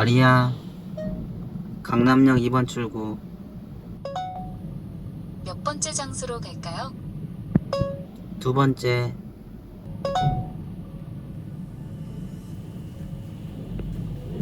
아리야 강남역 2번 출구 몇 번째 장소로 갈까요? 두 번째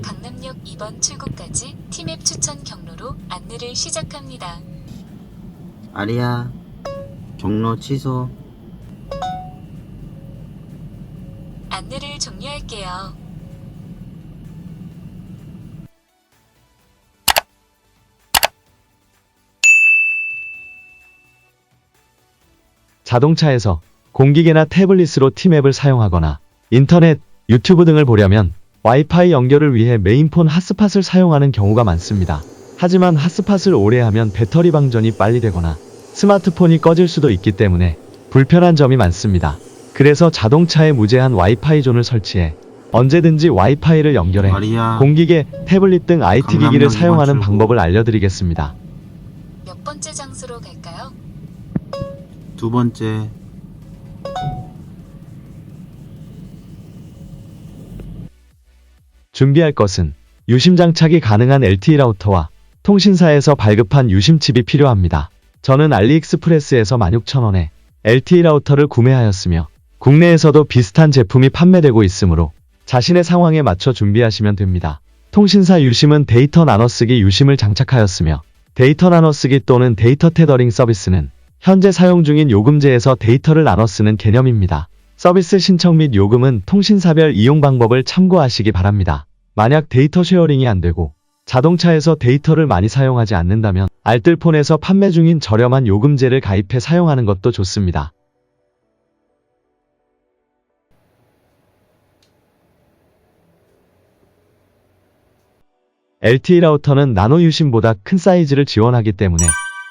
강남역 2번 출구까지 티맵 추천 경로로 안내를 시작합니다. 아리야 경로 취소 안내를 종료할게요. 자동차에서 공기계나 태블릿으로 티맵을 사용하거나 인터넷, 유튜브 등을 보려면 와이파이 연결을 위해 메인폰 핫스팟을 사용하는 경우가 많습니다. 하지만 핫스팟을 오래 하면 배터리 방전이 빨리 되거나 스마트폰이 꺼질 수도 있기 때문에 불편한 점이 많습니다. 그래서 자동차에 무제한 와이파이 존을 설치해 언제든지 와이파이를 연결해 아리야 공기계, 태블릿 등 IT 기기를 사용하는. 방법을 알려드리겠습니다. 몇 번째? 두 번째 준비할 것은 유심 장착이 가능한 LTE 라우터와 통신사에서 발급한 유심칩이 필요합니다. 저는 알리익스프레스에서 16,000원에 LTE 라우터를 구매하였으며 국내에서도 비슷한 제품이 판매되고 있으므로 자신의 상황에 맞춰 준비하시면 됩니다. 통신사 유심은 데이터 나눠쓰기 유심을 장착하였으며 데이터 나눠쓰기 또는 데이터 테더링 서비스는 현재 사용 중인 요금제에서 데이터를 나눠 쓰는 개념입니다. 서비스 신청 및 요금은 통신사별 이용 방법을 참고하시기 바랍니다. 만약 데이터 쉐어링이 안 되고 자동차에서 데이터를 많이 사용하지 않는다면 알뜰폰에서 판매 중인 저렴한 요금제를 가입해 사용하는 것도 좋습니다. LTE 라우터는 나노 유심보다 큰 사이즈를 지원하기 때문에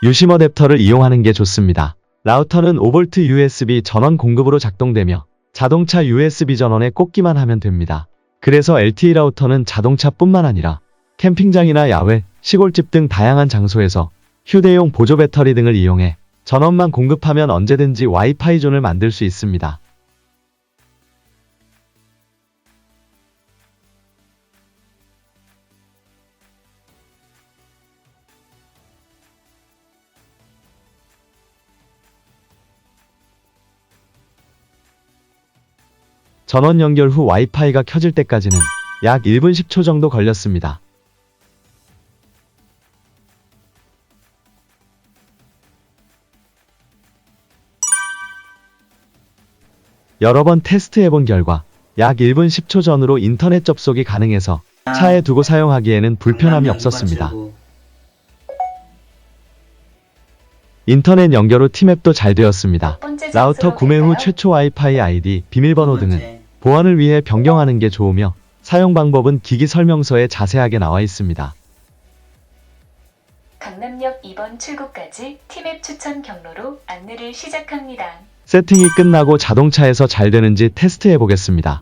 유심 어댑터를 이용하는 게 좋습니다. 라우터는 5V USB 전원 공급으로 작동되며 자동차 USB 전원에 꽂기만 하면 됩니다. 그래서 LTE 라우터는 자동차뿐만 아니라 캠핑장이나 야외, 시골집 등 다양한 장소에서 휴대용 보조 배터리 등을 이용해 전원만 공급하면 언제든지 와이파이 존을 만들 수 있습니다. 전원 연결 후 와이파이가 켜질 때까지는 약 1분 10초 정도 걸렸습니다. 여러 번 테스트해본 결과 약 1분 10초 전으로 인터넷 접속이 가능해서 차에 두고 사용하기에는 불편함이 2번 없었습니다. 출구. 인터넷 연결 후 티맵도 잘 되었습니다. 라우터 구매 후? 최초 와이파이 아이디, 비밀번호 두 등은 번째. 보안을 위해 변경하는 게 좋으며 사용 방법은 기기 설명서에 자세하게 나와 있습니다. 강남역 2번 출구까지 티맵 추천 경로로 안내를 시작합니다. 세팅이 끝나고 자동차에서 잘 되는지 테스트해 보겠습니다.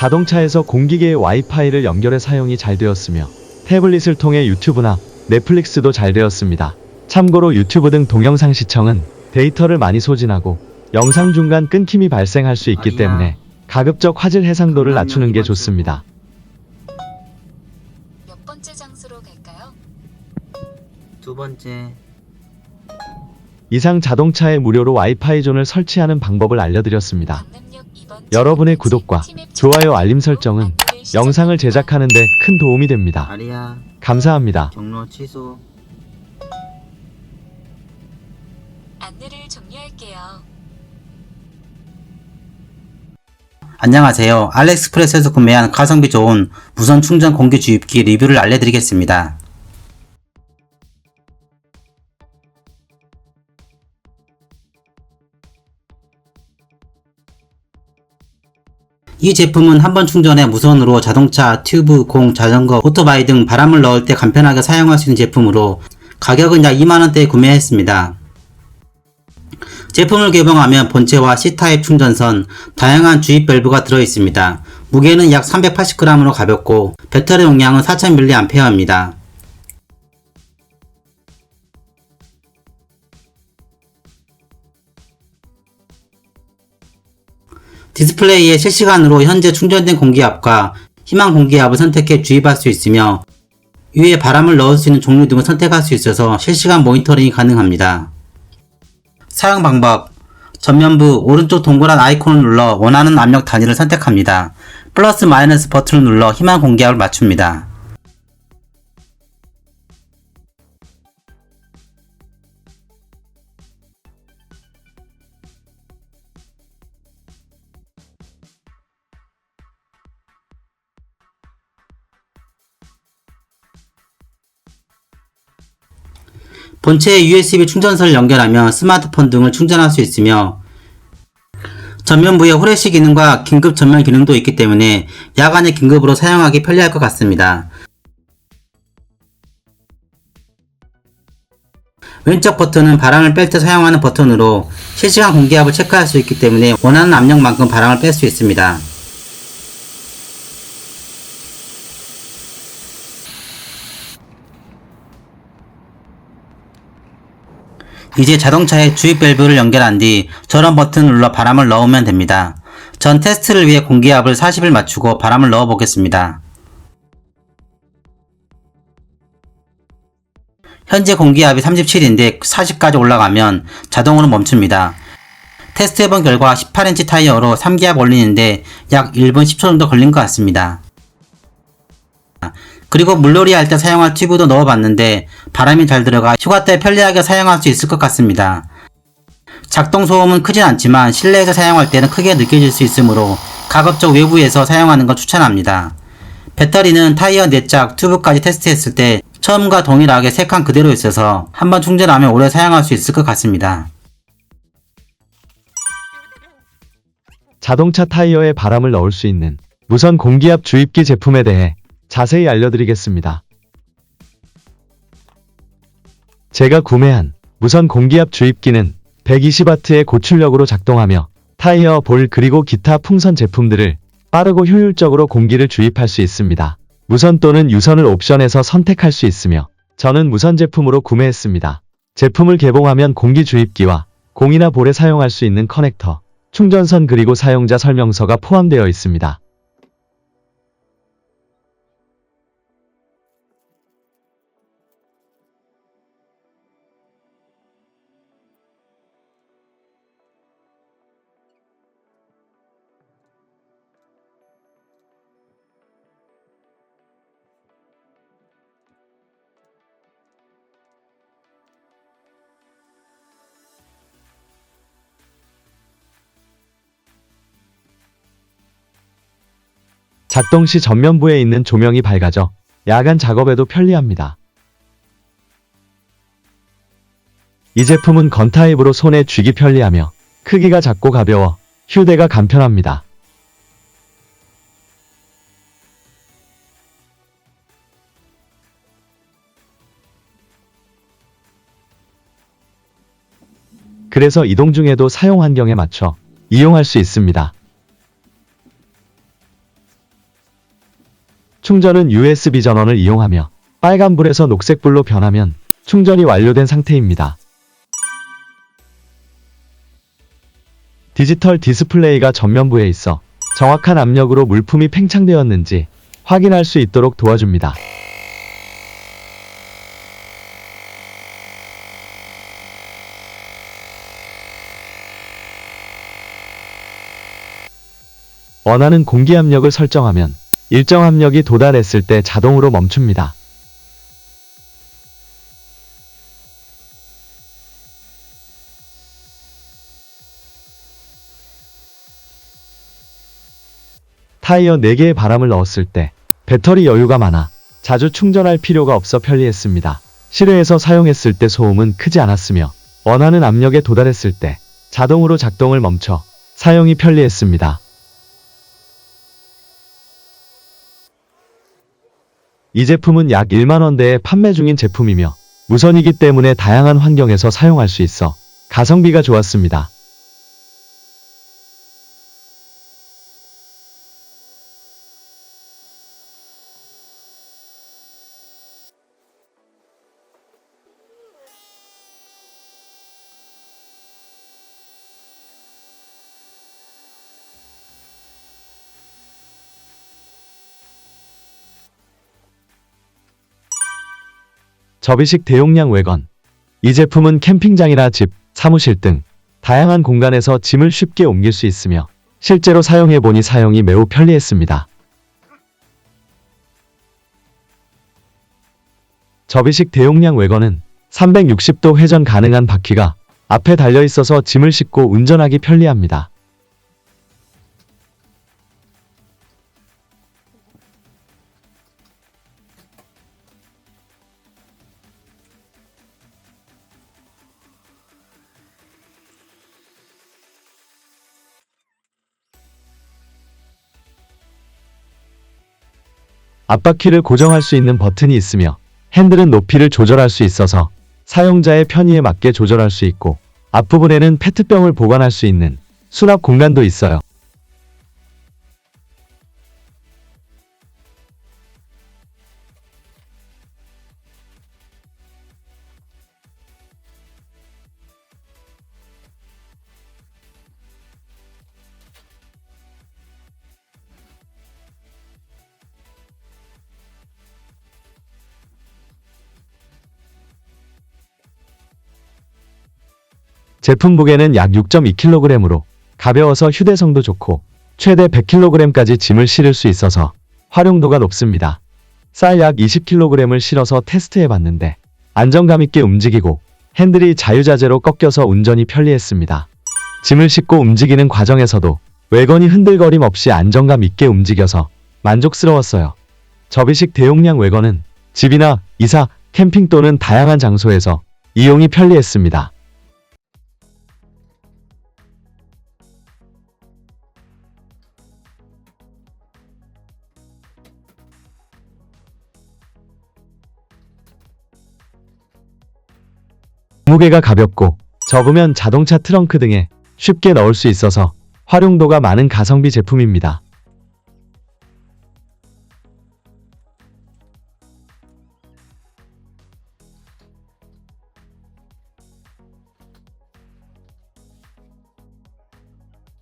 자동차에서 공기계의 와이파이를 연결해 사용이 잘 되었으며 태블릿을 통해 유튜브나 넷플릭스도 잘 되었습니다. 참고로 유튜브 등 동영상 시청은 데이터를 많이 소진하고 영상 중간 끊김이 발생할 수 있기 아니야. 때문에 가급적 화질 해상도를 낮추는 게 좋습니다. 몇 번째 장소로 갈까요? 두 번째 이상 자동차에 무료로 와이파이 존을 설치하는 방법을 알려드렸습니다. 강남역 2번 여러분의 구독과 좋아요 알림 설정은 영상을 시작합니다. 제작하는 데 큰 도움이 됩니다. 아리야 감사합니다. 경로 취소 안내를 종료할게요. 안녕하세요. 알리익스프레스에서 구매한 가성비 좋은 무선 충전 공기 주입기 리뷰를 알려드리겠습니다. 이 제품은 한 번 충전에 무선으로 자동차, 튜브, 공, 자전거, 오토바이 등 바람을 넣을 때 간편하게 사용할 수 있는 제품으로 가격은 약 2만원대에 구매했습니다. 제품을 개봉하면 본체와 C타입 충전선, 다양한 주입 밸브가 들어있습니다. 무게는 약 380g으로 가볍고 배터리 용량은 4000mAh입니다. 디스플레이에 실시간으로 현재 충전된 공기압과 희망 공기압을 선택해 주입할 수 있으며 위에 바람을 넣을 수 있는 종류 등을 선택할 수 있어서 실시간 모니터링이 가능합니다. 사용 방법 전면부 오른쪽 동그란 아이콘을 눌러 원하는 압력 단위를 선택합니다. 플러스 마이너스 버튼을 눌러 희망 공기압을 맞춥니다. 본체에 USB 충전선을 연결하며 스마트폰 등을 충전할 수 있으며 전면부에 후레쉬 기능과 긴급 전면 기능도 있기 때문에 야간에 긴급으로 사용하기 편리할 것 같습니다. 왼쪽 버튼은 바람을 뺄 때 사용하는 버튼으로 실시간 공기압을 체크할 수 있기 때문에 원하는 압력만큼 바람을 뺄 수 있습니다. 이제 자동차에 주입 밸브를 연결한 뒤 저런 버튼을 눌러 바람을 넣으면 됩니다. 전 테스트를 위해 공기압을 40을 맞추고 바람을 넣어 보겠습니다. 현재 공기압이 37인데 40까지 올라가면 자동으로 멈춥니다. 테스트해본 결과 18인치 타이어로 3기압 올리는데 약 1분 10초 정도 걸린 것 같습니다. 그리고 물놀이 할 때 사용할 튜브도 넣어봤는데 바람이 잘 들어가 휴가 때 편리하게 사용할 수 있을 것 같습니다. 작동 소음은 크진 않지만 실내에서 사용할 때는 크게 느껴질 수 있으므로 가급적 외부에서 사용하는 걸 추천합니다. 배터리는 타이어 4짝, 튜브까지 테스트했을 때 처음과 동일하게 3칸 그대로 있어서 한번 충전하면 오래 사용할 수 있을 것 같습니다. 자동차 타이어에 바람을 넣을 수 있는 무선 공기압 주입기 제품에 대해 자세히 알려드리겠습니다. 제가 구매한 무선 공기압 주입기는 120W의 고출력으로 작동하며 타이어, 볼 그리고 기타 풍선 제품들을 빠르고 효율적으로 공기를 주입할 수 있습니다. 무선 또는 유선을 옵션에서 선택할 수 있으며 저는 무선 제품으로 구매했습니다. 제품을 개봉하면 공기 주입기와 공이나 볼에 사용할 수 있는 커넥터, 충전선 그리고 사용자 설명서가 포함되어 있습니다. 작동 시 전면부에 있는 조명이 밝아져 야간 작업에도 편리합니다. 이 제품은 건타입으로 손에 쥐기 편리하며 크기가 작고 가벼워 휴대가 간편합니다. 그래서 이동 중에도 사용 환경에 맞춰 이용할 수 있습니다. 충전은 USB 전원을 이용하며 빨간불에서 녹색불로 변하면 충전이 완료된 상태입니다. 디지털 디스플레이가 전면부에 있어 정확한 압력으로 물품이 팽창되었는지 확인할 수 있도록 도와줍니다. 원하는 공기 압력을 설정하면 일정 압력이 도달했을 때 자동으로 멈춥니다. 타이어 4개의 바람을 넣었을 때 배터리 여유가 많아 자주 충전할 필요가 없어 편리했습니다. 실외에서 사용했을 때 소음은 크지 않았으며 원하는 압력에 도달했을 때 자동으로 작동을 멈춰 사용이 편리했습니다. 이 제품은 약 1만원대에 판매 중인 제품이며 무선이기 때문에 다양한 환경에서 사용할 수 있어 가성비가 좋았습니다. 접이식 대용량 외건. 이 제품은 캠핑장이나 집, 사무실 등 다양한 공간에서 짐을 쉽게 옮길 수 있으며 실제로 사용해보니 사용이 매우 편리했습니다. 접이식 대용량 외건은 360도 회전 가능한 바퀴가 앞에 달려 있어서 짐을 싣고 운전하기 편리합니다. 앞바퀴를 고정할 수 있는 버튼이 있으며 핸들은 높이를 조절할 수 있어서 사용자의 편의에 맞게 조절할 수 있고 앞부분에는 페트병을 보관할 수 있는 수납 공간도 있어요. 제품 무게는 약 6.2kg으로 가벼워서 휴대성도 좋고 최대 100kg까지 짐을 실을 수 있어서 활용도가 높습니다. 쌀 약 20kg을 실어서 테스트해 봤는데 안정감 있게 움직이고 핸들이 자유자재로 꺾여서 운전이 편리했습니다. 짐을 싣고 움직이는 과정에서도 외건이 흔들거림 없이 안정감 있게 움직여서 만족스러웠어요. 접이식 대용량 외건은 집이나 이사, 캠핑 또는 다양한 장소에서 이용이 편리했습니다. 무게가 가볍고 접으면 자동차 트렁크 등에 쉽게 넣을 수 있어서 활용도가 많은 가성비 제품입니다.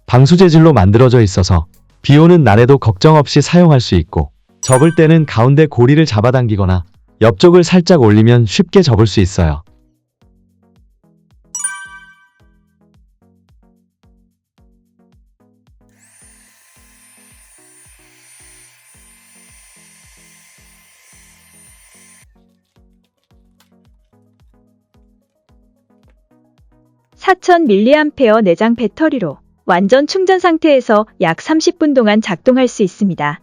방수 재질로 만들어져 있어서 비 오는 날에도 걱정 없이 사용할 수 있고 접을 때는 가운데 고리를 잡아당기거나 옆쪽을 살짝 올리면 쉽게 접을 수 있어요. (4000 mAh) 내장 배터리로 완전 충전 상태에서 약 30분 동안 작동할 수 있습니다.